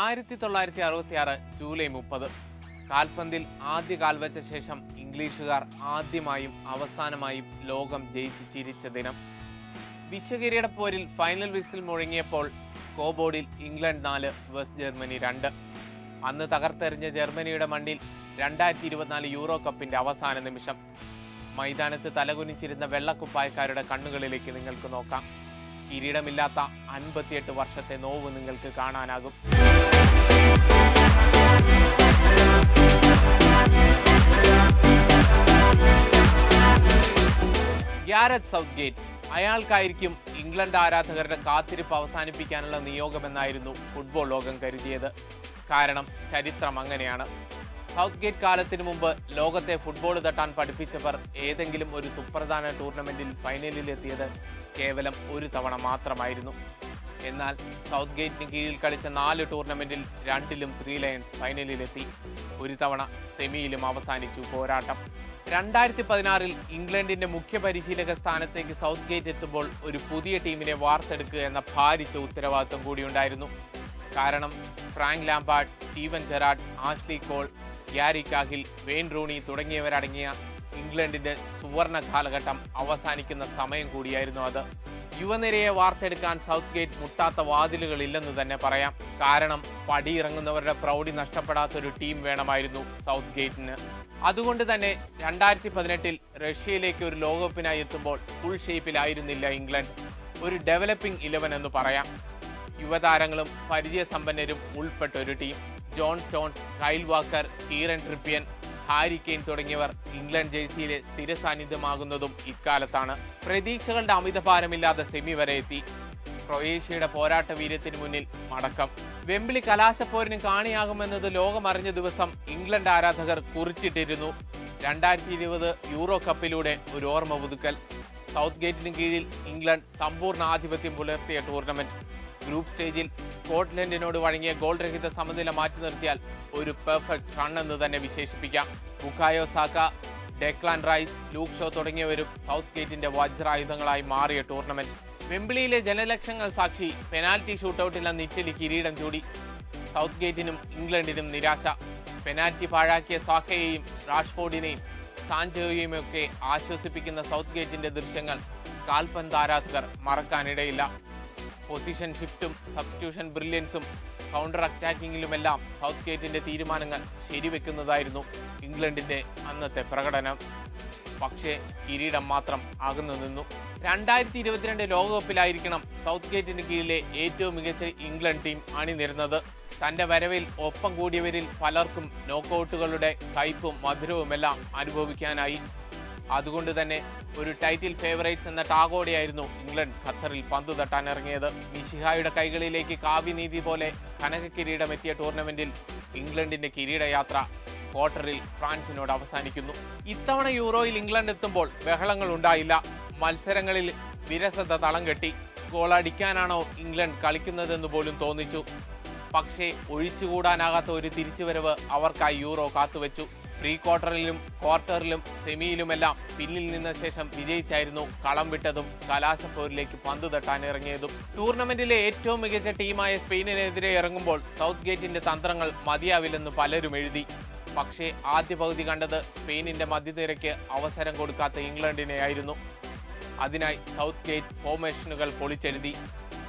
ആയിരത്തി തൊള്ളായിരത്തി അറുപത്തി ആറ് ജൂലൈ മുപ്പത്. കാൽപന്തിൽ ആദ്യ കാൽ വെച്ച ശേഷം ഇംഗ്ലീഷുകാർ ആദ്യമായും അവസാനമായും ലോകം ജയിച്ച് ചിരിച്ച ദിനം. വിശ്വകിരീട പോരിൽ ഫൈനൽ വിസിൽ മുഴങ്ങിയപ്പോൾ സ്കോബോർഡിൽ ഇംഗ്ലണ്ട് നാല് വെസ്റ്റ് ജർമ്മനി രണ്ട്. അന്ന് തകർത്തെറിഞ്ഞ ജർമ്മനിയുടെ മണ്ണിൽ രണ്ടായിരത്തി ഇരുപത്തിനാല് യൂറോ കപ്പിന്റെ അവസാന നിമിഷം. മൈതാനത്ത് തലകുനിച്ചിരുന്ന വെള്ളക്കുപ്പായക്കാരുടെ കണ്ണുകളിലേക്ക് നിങ്ങൾക്ക് നോക്കാം. കിരീടമില്ലാത്ത അൻപത്തിയെട്ട് വർഷത്തെ നോവ് നിങ്ങൾക്ക് കാണാനാകും. ഗ്യാരത് സൗത്ത് ഗേറ്റ് അയാൾക്കായിരിക്കും ഇംഗ്ലണ്ട് ആരാധകരുടെ കാത്തിരിപ്പ് അവസാനിപ്പിക്കാനുള്ള നിയോഗമെന്നായിരുന്നു ഫുട്ബോൾ ലോകം കരുതിയത്. കാരണം ചരിത്രം അങ്ങനെയാണ്. സൗത്ത് ഗേറ്റ് കാലത്തിനു മുമ്പ് ലോകത്തെ ഫുട്ബോൾ തട്ടാൻ പഠിപ്പിച്ചവർ ഏതെങ്കിലും ഒരു സുപ്രധാന ടൂർണമെന്റിൽ ഫൈനലിൽ എത്തിയത് കേവലം ഒരു തവണ മാത്രമായിരുന്നു. എന്നാൽ സൗത്ത് ഗേറ്റിന് കീഴിൽ കളിച്ച നാല് ടൂർണമെന്റിൽ രണ്ടിലും ത്രീ ലയൺസ് ഫൈനലിലെത്തി. ഒരു തവണ സെമിയിലും അവസാനിച്ചു പോരാട്ടം. രണ്ടായിരത്തി പതിനാറിൽ ഇംഗ്ലണ്ടിന്റെ മുഖ്യ പരിശീലക സ്ഥാനത്തേക്ക് സൗത്ത് ഗേറ്റ് എത്തുമ്പോൾ ഒരു പുതിയ ടീമിനെ വാർത്തെടുക്കുക എന്ന ഭാരിച്ച ഉത്തരവാദിത്വം കൂടിയുണ്ടായിരുന്നു. കാരണം Frank Lampard Steven Gerrard Ashley Cole Gary Cahill Wayne Rooney തുടങ്ങിയവരടങ്ങിയ ഇംഗ്ലണ്ടിന്റെ സുവർണ കാലഘട്ടം അവസാനിക്കുന്ന സമയം കൂടിയായിരുന്നു അത്. യുവനിരയെ വാർത്തെടുക്കാൻ സൗത്ത് ഗേറ്റ് മുട്ടാത്ത വാതിലുകളില്ലെന്ന് തന്നെ പറയാം. കാരണം പടിയിറങ്ങുന്നവരുടെ പ്രൗഢി നഷ്ടപ്പെടാത്ത ഒരു ടീം വേണമായിരുന്നു സൗത്ത് ഗേറ്റിന് അതുകൊണ്ട് തന്നെ രണ്ടായിരത്തി പതിനെട്ടിൽ റഷ്യയിലേക്ക് ഒരു ലോകകപ്പിനായി എത്തുമ്പോൾ ഫുൾ ഷേപ്പിലായിരുന്നില്ല ഇംഗ്ലണ്ട്. ഒരു ഡെവലപ്പിംഗ് ഇലവൻ എന്ന് പറയാം. യുവതാരങ്ങളും പരിചയസമ്പന്നരും ഉൾപ്പെട്ട ഒരു team John Stones Kyle Walker Kieran Trippier Harry Kane തുടങ്ങിയവർ ഇംഗ്ലണ്ട് ജേഴ്സിയിലെ സ്ഥിര സാന്നിധ്യമാകുന്നതും ഇക്കാലത്താണ്. പ്രതീക്ഷകളുടെ അമിതഭാരമില്ലാതെ സെമി വരെ എത്തി. ക്രൊയേഷ്യയുടെ പോരാട്ട വീര്യത്തിന് മുന്നിൽ മടക്കം. വെമ്പിളി കലാശപ്പോരിന് കാണിയാകുമെന്നത് ലോകമറിഞ്ഞ ദിവസം ഇംഗ്ലണ്ട് ആരാധകർ കുറിച്ചിട്ടിരുന്നു. രണ്ടായിരത്തി ഇരുപത് യൂറോ കപ്പിലൂടെ ഒരു ഓർമ്മ പുതുക്കൽ. സൗത്ത് ഗേറ്റിന് കീഴിൽ ഇംഗ്ലണ്ട് സമ്പൂർണ ആധിപത്യം പുലർത്തിയ ടൂർണമെന്റ്. ഗ്രൂപ്പ് സ്റ്റേജിൽ സ്കോട്ട്ലൻഡിനോട് വഴങ്ങിയ ഗോൾ രഹിത സമനില മാറ്റി നിർത്തിയാൽ ഒരു പെർഫെക്റ്റ് റൺ എന്ന് തന്നെ വിശേഷിപ്പിക്കാം. Bukayo Saka Declan Rice Luke Shaw തുടങ്ങിയവരും സൗത്ത് ഗേറ്റിന്റെ വജ്രായുധങ്ങളായി മാറിയ ടൂർണമെന്റ്. വെമ്പിളിയിലെ ജനലക്ഷങ്ങൾ സാക്ഷി പെനാൽറ്റി ഷൂട്ടൌട്ടിൽ അന്ന് കിരീടം ചൂടി. സൗത്ത് ഗേറ്റിനും ഇംഗ്ലണ്ടിനും നിരാശ. പെനാൽറ്റി പാഴാക്കിയ സാക്കയെയും റാഷ്ഫോർഡിനെയും സാഞ്ചോയെയും ഒക്കെ ആശ്വസിപ്പിക്കുന്ന സൗത്ത് ഗേറ്റിന്റെ ദൃശ്യങ്ങൾ കാൽപന്ത് ആരാധകർ മറക്കാനിടയില്ല. പൊസിഷൻ ഷിഫ്റ്റും സബ്സ്റ്റിറ്റ്യൂഷൻ ബ്രില്യൻസും കൗണ്ടർ അറ്റാക്കിങ്ങിലുമെല്ലാം സൗത്ത് ഗേറ്റിന്റെ തീരുമാനങ്ങൾ ശരിവെക്കുന്നതായിരുന്നു ഇംഗ്ലണ്ടിന്റെ അന്നത്തെ പ്രകടനം. പക്ഷേ കിരീടം മാത്രം അകന്നു നിന്നു. രണ്ടായിരത്തി ഇരുപത്തിരണ്ട് ലോകകപ്പിലായിരിക്കണം സൗത്ത് ഗേറ്റിന് കീഴിലെ ഏറ്റവും മികച്ച ഇംഗ്ലണ്ട് ടീം അണിനിരുന്നത്. തന്റെ വരവിൽ ഒപ്പം കൂടിയവരിൽ പലർക്കും നോക്കൌട്ടുകളുടെ കയ്പും മധുരവുമെല്ലാം അനുഭവിക്കാനായി അതുകൊണ്ട് തന്നെ ഒരു ടൈറ്റിൽ ഫേവറേറ്റ്സ് എന്ന ടാഗോടെയായിരുന്നു ഇംഗ്ലണ്ട് ഖത്തറിൽ പന്തു തട്ടാൻ ഇറങ്ങിയത്. മിഷിഹായുടെ കൈകളിലേക്ക് കാവ്യനീതി പോലെ കനക കിരീടം എത്തിയ ടൂർണമെന്റിൽ ഇംഗ്ലണ്ടിന്റെ കിരീടയാത്ര ക്വാർട്ടറിൽ ഫ്രാൻസിനോട് അവസാനിക്കുന്നു. ഇത്തവണ യൂറോയിൽ ഇംഗ്ലണ്ട് എത്തുമ്പോൾ ബഹളങ്ങൾ ഉണ്ടായില്ല. മത്സരങ്ങളിൽ വിരസത തളം കെട്ടി. ഗോളടിക്കാനാണോ ഇംഗ്ലണ്ട് കളിക്കുന്നതെന്ന് പോലും തോന്നിച്ചു. പക്ഷേ ഒഴിച്ചുകൂടാനാകാത്ത ഒരു തിരിച്ചുവരവ് അവർക്കായി യൂറോ കാത്തുവെച്ചു. പ്രീ ക്വാർട്ടറിലും ക്വാർട്ടറിലും സെമിയിലുമെല്ലാം പിന്നിൽ നിന്ന ശേഷം വിജയിച്ചായിരുന്നു കളം വിട്ടതും കലാശപ്പോരിലേക്ക് പന്ത് തട്ടാൻ ഇറങ്ങിയതും. ടൂർണമെന്റിലെ ഏറ്റവും മികച്ച ടീമായ സ്പെയിനിനെതിരെ ഇറങ്ങുമ്പോൾ സൗത്ത് ഗേറ്റിന്റെ തന്ത്രങ്ങൾ മതിയാവില്ലെന്ന് പലരും എഴുതി. പക്ഷേ ആദ്യ പകുതി കണ്ടത് സ്പെയിനിന്റെ മധ്യനിരയ്ക്ക് അവസരം കൊടുക്കാത്ത ഇംഗ്ലണ്ടിനെയായിരുന്നു. അതിനായി സൗത്ത് ഗേറ്റ് ഫോർമേഷനുകൾ പൊളിച്ചെഴുതി.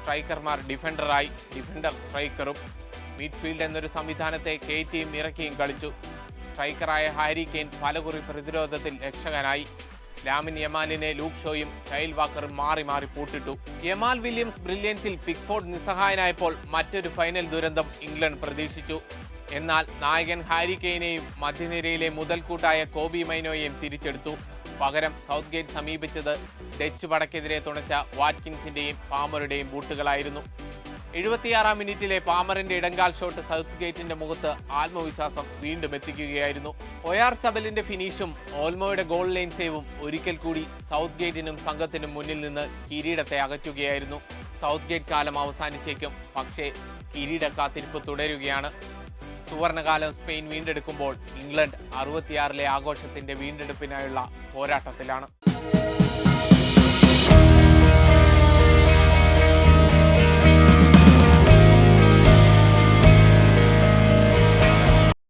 സ്ട്രൈക്കർമാർ ഡിഫൻഡറായി. ഡിഫൻഡർ സ്ട്രൈക്കറും. മിഡ്ഫീൽഡ് എന്നൊരു സംവിധാനത്തെ കെ ടീം ഇറക്കിയും കളിച്ചു. സ്ട്രൈക്കറായ ഹാരി കെയ്ൻ പലകുറി പ്രതിരോധത്തിൽ രക്ഷകനായി. ലാമിൻ യമാലിനെ ലൂക്ക് ഷോയും കൈൽ വാക്കറും മാറി മാറി പൂട്ടിട്ടു. യമാൽ വില്യംസ് ബ്രില്യൻസിൽ പിക്ഫോർഡ് നിസ്സഹായനായപ്പോൾ മറ്റൊരു ഫൈനൽ ദുരന്തം ഇംഗ്ലണ്ട് പ്രതീക്ഷിച്ചു. എന്നാൽ നായകൻ ഹാരി കെയ്നെയും മധ്യനിരയിലെ മുതൽക്കൂട്ടായ കോബി മൈനോയെയും തിരിച്ചെടുത്തു. പകരം സൗത്ത് ഗേറ്റ് സമീപിച്ചത് ഡച്ച് വടക്കെതിരെ തുണച്ച വാറ്റ്കിൻസിന്റെയും പാമറുടെയും ബൂട്ടുകളായിരുന്നു. എഴുപത്തിയാറാം മിനിറ്റിലെ പാമറിന്റെ ഇടങ്കാൽ ഷോട്ട് സൗത്ത് ഗേറ്റിന്റെ മുഖത്ത് ആത്മവിശ്വാസം വീണ്ടും എത്തിക്കുകയായിരുന്നു. ഒയാർ സബലിന്റെ ഫിനിഷും ഓൽമോയുടെ ഗോൾ ലൈൻ സേവും ഒരിക്കൽ കൂടി സൗത്ത് ഗേറ്റിനും സംഘത്തിനും മുന്നിൽ നിന്ന് കിരീടത്തെ അകറ്റുകയായിരുന്നു. സൗത്ത് ഗേറ്റ് കാലം അവസാനിച്ചേക്കും. പക്ഷേ കിരീട കാത്തിരിപ്പ് തുടരുകയാണ്. സുവർണകാലം സ്പെയിൻ വീണ്ടെടുക്കുമ്പോൾ ഇംഗ്ലണ്ട് അറുപത്തിയാറിലെ ആഘോഷത്തിന്റെ വീണ്ടെടുപ്പിനായുള്ള പോരാട്ടത്തിലാണ്.